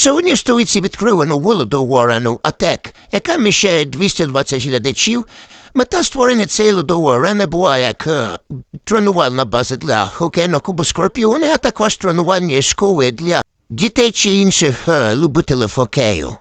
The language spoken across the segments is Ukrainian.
Сьогодні в столиці відкрили нову арену АТЕК, яка вміщає 220 глядачів. Мета створення цієї льодової арени була як е, тренувальна база для хокейного клубу Скорпіони, а також тренувальні школи для дітей чи інших е, любителів хокею.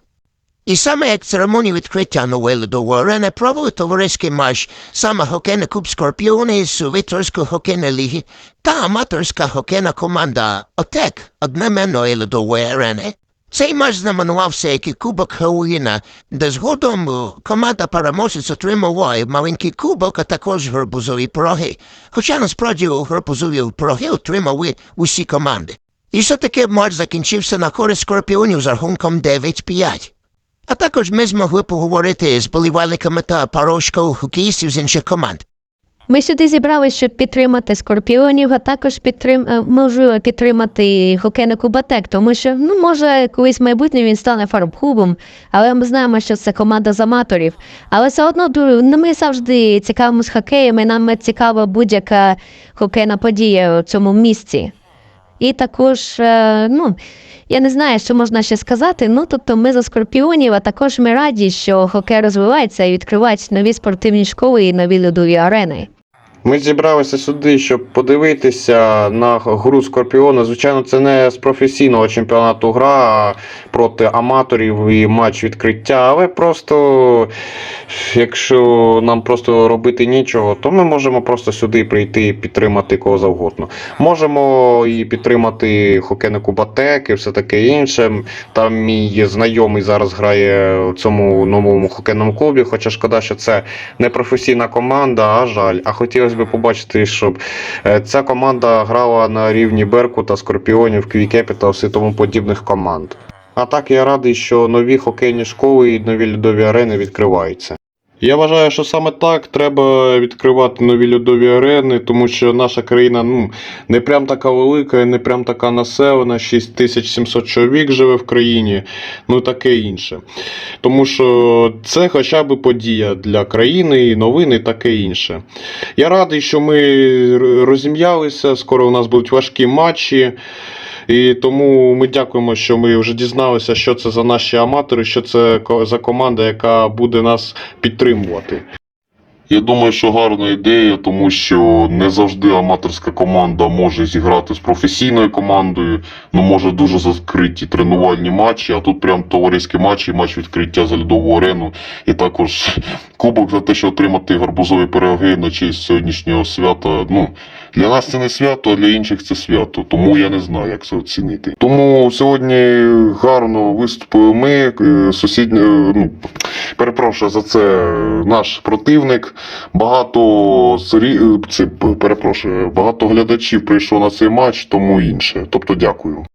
І саме як церемонію відкриття нової льодової арени провели товариський матч саме хокейний клуб Скорпіони з Віторської хокейної ліги та аматорська хокейна команда ОТЕК одноіменної льодової арени. Цей матч знаменувався як і Кубок Хеуїна, де згодом е, команда переможець отримала і маленький кубок, а також гарбузові пироги. Хоча насправді гарбузові пироги отримали усі команди. І все-таки матч закінчився на користь скорпіонів з рахунком 9-5. А також ми змогли поговорити з болівальниками та парошкою хокеїстів з інших команд. Ми сюди зібралися, щоб підтримати скорпіонів, а також підтрим... е, можливо підтримати хокейний клуб «Атек», тому що ну може колись в майбутньому він стане фарбклубом, але ми знаємо, що це команда з аматорів. Але все одно ну, ми завжди цікавимось хокеєм, і нам цікава будь-яка хокейна подія у цьому місці. І також, е, ну, я не знаю, що можна ще сказати. Ну, тобто ми за скорпіонів, а також ми раді, що хокей розвивається і відкривають нові спортивні школи і нові льодові арени. Ми зібралися сюди, щоб подивитися на гру Скорпіона. Звичайно, це не з професійного чемпіонату гра проти аматорів і матч відкриття. Але просто, якщо нам просто робити нічого, то ми можемо просто сюди прийти і підтримати кого завгодно. Можемо і підтримати хокейний клуб «Атек» і все таке інше. Там мій знайомий зараз грає у цьому новому хокейному клубі. Хоча шкода, що це не професійна команда, а жаль. А хотілося б побачити, щоб е, ця команда грала на рівні Беркута, Скорпіонів, Кві Capitals і тому подібних команд. А так я радий, що нові хокейні школи і нові льодові арени відкриваються. Я вважаю, що саме так треба відкривати нові льодові арени, тому що наша країна ну, не прям така велика, не прям така населена, 6700 чоловік живе в країні, ну таке інше. Тому що це хоча б подія для країни, і новини, і таке інше. Я радий, що ми розім'ялися, скоро у нас будуть важкі матчі. І тому ми дякуємо, що ми вже дізналися, що це за наші аматори, що це за команда, яка буде нас підтримувати. Я думаю, що гарна ідея, тому що не завжди аматорська команда може зіграти з професійною командою, ну може дуже закриті тренувальні матчі, а тут прям товариські матчі, матч відкриття за льодову арену, і також кубок за те, що отримати гарбузові пироги на честь сьогоднішнього свята. Ну для нас це не свято, а для інших це свято. Тому я не знаю, як це оцінити. Тому сьогодні гарно виступили ми, е, сусідні, е, ну перепрошую за це наш противник. Багато е, перепрошую, багато глядачів прийшло на цей матч, тому інше. Тобто дякую.